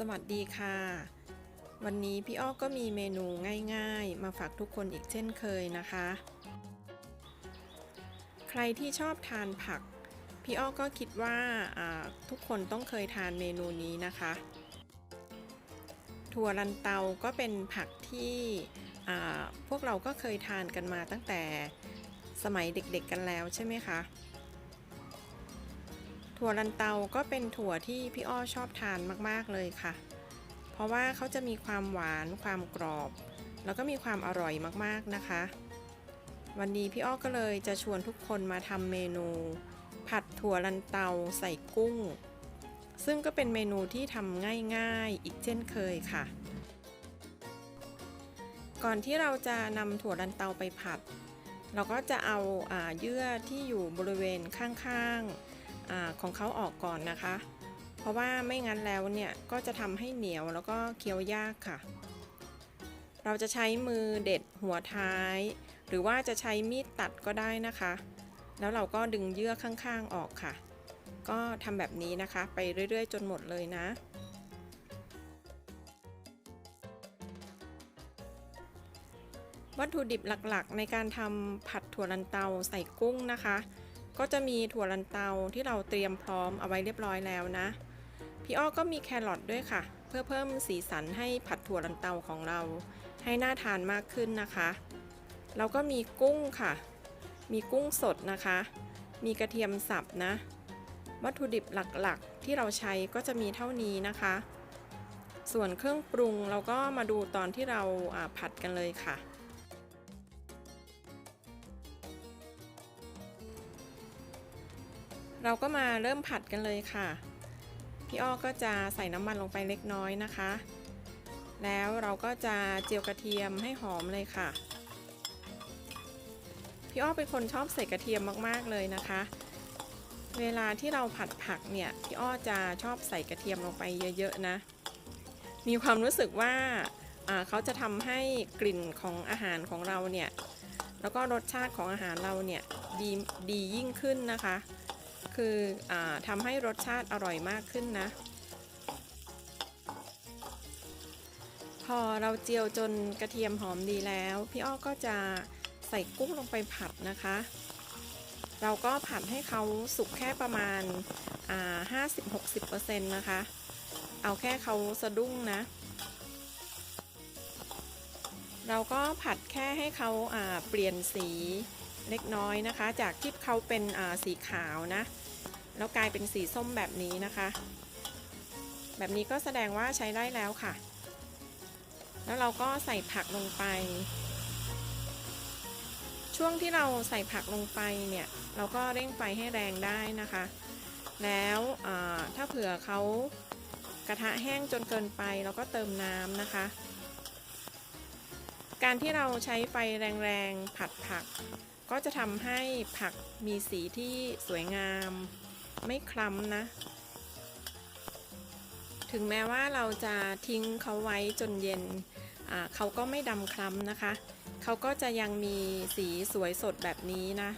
สวัสดีค่ะ วันนี้พี่อ้อก็มีเมนูง่ายๆ มาฝากทุกคนอีกเช่นเคยนะคะ ใครที่ชอบทานผัก พี่อ้อก็คิดว่าทุกคนต้องเคยทานเมนูนี้นะคะ ถั่วลันเตาก็เป็นผักที่พวกเราก็เคยทานกันมาตั้งแต่สมัยเด็กๆกันแล้วใช่ไหมคะ ถั่วลันเตาก็เป็นถั่วที่พี่อ้อชอบทานมากๆเลยค่ะ เพราะว่าเขาจะมีความหวานความกรอบ แล้วก็มีความอร่อยมากๆนะคะ วันนี้พี่อ้อก็เลยจะชวนทุกคนมาทำเมนู ผัดถั่วลันเตาใส่กุ้ง ซึ่งก็เป็นเมนูที่ทำง่ายๆ อีกเช่นเคยค่ะ ก่อนที่เราจะนำถั่วลันเตาไปผัด เราก็จะเอาอาเยื่อที่อยู่บริเวณข้างๆ อของเขาออกก่อนนะคะ เพราะว่าไม่งั้นแล้วเนี่ยก็จะทำให้เหนียวแล้วก็เคี้ยวยากค่ะ เราจะใช้มือเด็ดหัวท้าย หรือว่าจะใช้มีดตัดก็ได้นะคะ แล้วเราก็ดึงเยื่อข้างๆออกค่ะ ก็ทำแบบนี้นะคะไปเรื่อยๆ จนหมดเลยนะวัตถุดิบหลักๆ ในการทำผัดถั่วลันเตาใส่กุ้งนะคะ ก็จะมีถั่วลันเตาที่เราเตรียมพร้อมเอาไว้เรียบร้อยแล้วนะ พี่อ้อก็มีแครอทด้วยค่ะ เพื่อเพิ่มสีสันให้ผัดถั่วลันเตาของเรา ให้น่าทานมากขึ้นนะคะเราก็มีกุ้งค่ะ มีกุ้งสดนะคะ มีกระเทียมสับนะ วัตถุดิบหลักๆ ที่เราใช้ก็จะมีเท่านี้นะคะ ส่วนเครื่องปรุงเราก็มาดูตอนที่เราอ่าผัดกันเลยค่ะ เราก็มาเริ่มผัดกันเลยค่ะ พี่อ้อก็จะใส่น้ำมันลงไปเล็กน้อยนะคะ แล้วเราก็จะเจียวกระเทียมให้หอมเลยค่ะ พี่อ้อเป็นคนชอบใส่กระเทียมมากๆเลยนะคะ เวลาที่เราผัดผักเนี่ยพี่อ้อจะชอบใส่กระเทียมลงไปเยอะๆนะ มีความรู้สึกว่าอ่าเขาจะทำให้กลิ่นของอาหารของเราเนี่ยแล้วก็รสชาติของอาหารเราเนี่ยดีดียิ่งขึ้นนะคะ คืออทำให้รสชาติอร่อยมากขึ้นนะ พอเราเจียวจนกระเทียมหอมดีแล้ว พี่อ้อก็จะใส่กุ้งลงไปผัดนะคะ เราก็ผัดให้เขาสุกแค่ประมาณอ่า50-60%นะคะ เอาแค่เขาสะดุ้งนะเราก็ผัดแค่ให้เขาาเปลี่ยนสี เล็กน้อยนะคะ จากที่เขาเป็นสีขาวนะ แล้วกลายเป็นสีส้มแบบนี้นะคะ แบบนี้ก็แสดงว่าใช้ได้แล้วค่ะ แล้วเราก็ใส่ผักลงไป ช่วงที่เราใส่ผักลงไปเนี่ย เราก็เร่งไฟให้แรงได้นะคะ แล้วถ้าเผื่อเขากระทะแห้งจนเกินไปเราก็เติมน้ำนะคะ การที่เราใช้ไฟแรงๆผัดผัก ก็จะทำให้ผักมีสีที่สวยงาม ไม่คล้ำนะ ถึงแม้ว่าเราจะทิ้งเขาไว้จนเย็น เขาก็ไม่ดำคล้ำนะคะ เขาก็จะยังมีสีสวยสดแบบนี้นะ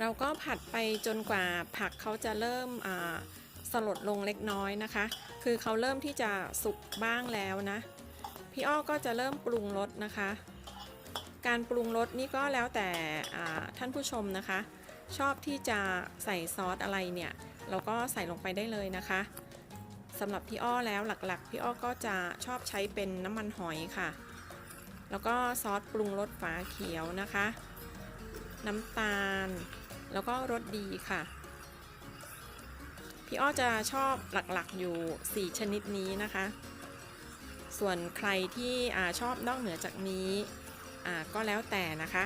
เราก็ผัดไปจนกว่าผักเขาจะเริ่มสลดลงเล็กน้อยนะคะ คือเขาเริ่มที่จะสุกบ้างแล้วนะ พี่อ้อก็จะเริ่มปรุงรสนะคะ การปรุงรสนี่ก็แล้วแต่ท่านผู้ชมนะคะ ชอบที่จะใส่ซอสอะไรเนี่ยเราก็ใส่ลงไปได้เลยนะคะสำหรับพี่อ้อแล้วหลักๆ พี่อ้อก็จะชอบใช้เป็นน้ำมันหอยค่ะ แล้วก็ซอสปรุงรสฝาเขียวนะคะ น้ำตาล แล้วก็รสดีค่ะพี่อ้อจะชอบหลักๆอยู่ 4 ชนิดนี้นะคะ ส่วนใครที่อชอบนอกเหนือจากนี้ก็แล้วแต่นะคะ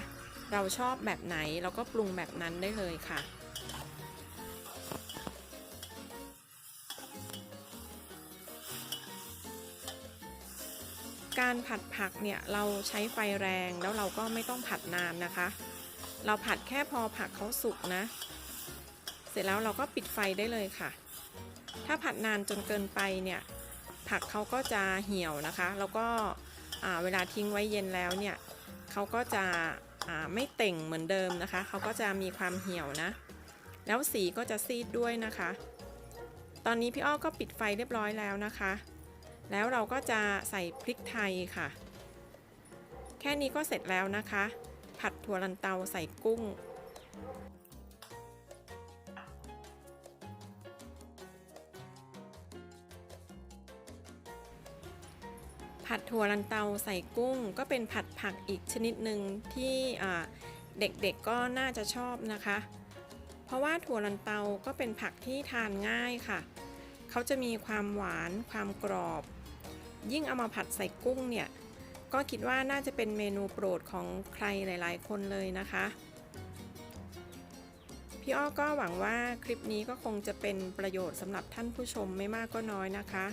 เราชอบแบบไหนเราก็ปรุงแบบนั้นได้เลยค่ะการผัดผักเนี่ยเราใช้ไฟแรงแล้วเราก็ไม่ต้องผัดนานนะคะ เราผัดแค่พอผักเขาสุกนะ เสร็จแล้วเราก็ปิดไฟได้เลยค่ะ ถ้าผัดนานจนเกินไปเนี่ย ผักเขาก็จะเหี่ยวนะคะ แล้วก็เวลาทิ้งไว้เย็นแล้วเนี่ยเขาก็จะไม่เต่งเหมือนเดิมนะคะ เขาก็จะมีความเหี่ยวนะ แล้วสีก็จะซีดด้วยนะคะ ตอนนี้พี่อ้อก็ปิดไฟเรียบร้อยแล้วนะคะ แล้วเราก็จะใส่พริกไทยค่ะ แค่นี้ก็เสร็จแล้วนะคะ ผัดถั่วลันเตาใส่กุ้ง ผัดถั่วลันเตาใส่กุ้ง ก็เป็นผัดผักอีกชนิดหนึ่งที่เด็กๆก็น่าจะชอบนะคะ เพราะว่าถั่วลันเตาก็เป็นผักที่ทานง่ายค่ะ เขาจะมีความหวานความกรอบ ยิ่งเอามาผัดใส่กุ้งเนี่ยก็คิดว่าน่าจะเป็นเมนูโปรดของใครหลาย ๆ คนเลยนะคะ พี่อ้อก็หวังว่าคลิปนี้ก็คงจะเป็นประโยชน์สำหรับท่านผู้ชมไม่มากก็น้อยนะคะ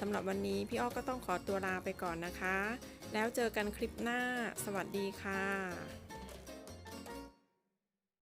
สำหรับวันนี้พี่อ้อก็ต้องขอตัวลาไปก่อนนะคะ แล้วเจอกันคลิปหน้า สวัสดีค่ะ